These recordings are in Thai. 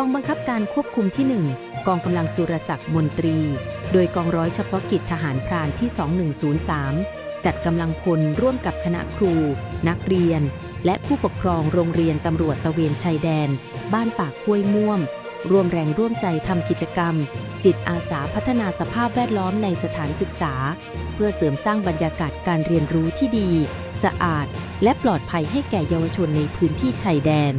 กองบังคับการควบคุมที่ 1 กองกำลังสุรศักดิ์มนตรี โดยกองร้อยเฉพาะกิจทหารพรานที่ 2103 จัดกำลังพลร่วมกับคณะครู นักเรียน และผู้ปกครองโรงเรียนตำรวจตะเวนชายแดน บ้านปากห้วยม่วมร่วมแรงร่วมใจทำกิจกรรม จิตอาสาพัฒนาสภาพแวดล้อมในสถานศึกษา เพื่อเสริมสร้างบรรยากาศการเรียนรู้ที่ดี สะอาด และปลอดภัยให้แก่เยาวชนในพื้นที่ชายแดน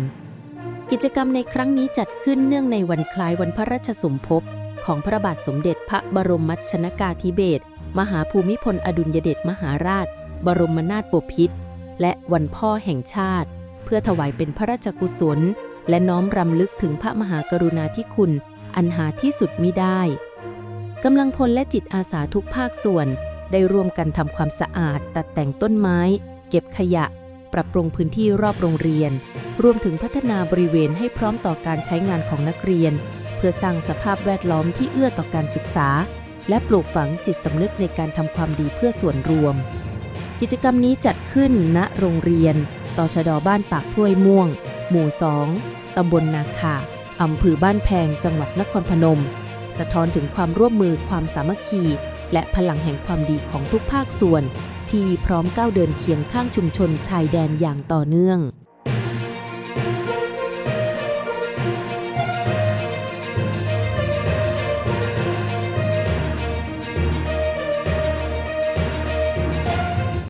กิจกรรมในครั้งนี้จัดขึ้นเนื่องในวันคล้ายวันพระราชสมภพของพระบาทสมเด็จพระบรมชนากาธิเบศรมหาภูมิพลอดุลยเดชมหาราช บรมนาถบพิตรและวันพ่อแห่งชาติ เพื่อถวายเป็นพระราชกุศล และน้อมรำลึกถึงพระมหากรุณาธิคุณ อันหาที่สุดมิได้กำลังพลและจิตอาสาทุกภาคส่วน ได้ร่วมกันทำความสะอาด ตัดแต่งต้นไม้ เก็บขยะ ปรับปรุงพื้นที่รอบโรงเรียน รวมถึงพัฒนาบริเวณให้พร้อมต่อการใช้งานของนักเรียน เพื่อสร้างสภาพแวดล้อมที่เอื้อต่อการศึกษา และปลูกฝังจิตสำนึกในการทำความดีเพื่อส่วนรวม กิจกรรมนี้จัดขึ้นณโรงเรียนตชดบ้านปากพ้วยม่วง หมู่ 2 ตำบลนาคาอำเภอบ้านแพง จังหวัดนครพนม สะท้อนถึงความร่วมมือความสามัคคี และพลังแห่งความดีของทุกภาคส่วน ที่พร้อมก้าวเดินเคียงข้างชุมชนชายแดนอย่างต่อเนื่อง